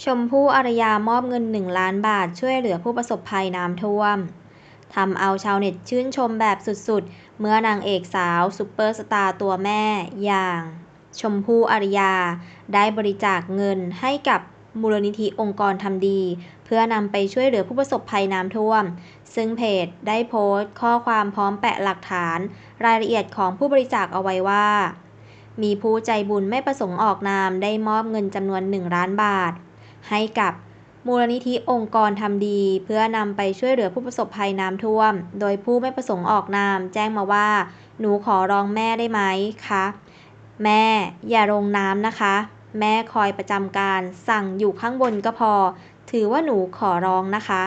ชมพู่ อารยามอบเงินหนึ่งล้านบาทช่วยเหลือผู้ประสบภัยน้ำท่วม ทำเอาชาวเน็ตชื่นชมแบบสุดๆ เมื่อนางเอกสาวซุปเปอร์สตาร์ตัวแม่ อย่าง ชมพู่ อารยา ได้บริจาคเงินให้กับมูลนิธิองค์กรทำดี เพื่อนำไปช่วยเหลือผู้ประสบภัยน้ำท่วม ซึ่งเพจได้โพสต์ ข้อความพร้อมแปะหลักฐาน รายละเอียดของผู้บริจาคเอาไว้ว่า มีผู้ใจบุญไม่ประสงค์ออกนามได้มอบเงินจำนวน 1 ล้านบาท ให้กับมูลนิธิองค์กรทำดี เพื่อนำไปช่วยเหลือผู้ประสบภัยน้ำท่วม โดยผู้ไม่ประสงค์ออกนาม แจ้งมาว่า หนูขอร้องแม่ได้ไหมคะแม่อย่าลงน้ำนะคะ แม่คอยประจำการ สั่งอยู่ข้างบนก็พอ ถือว่าหนูขอร้องนะคะ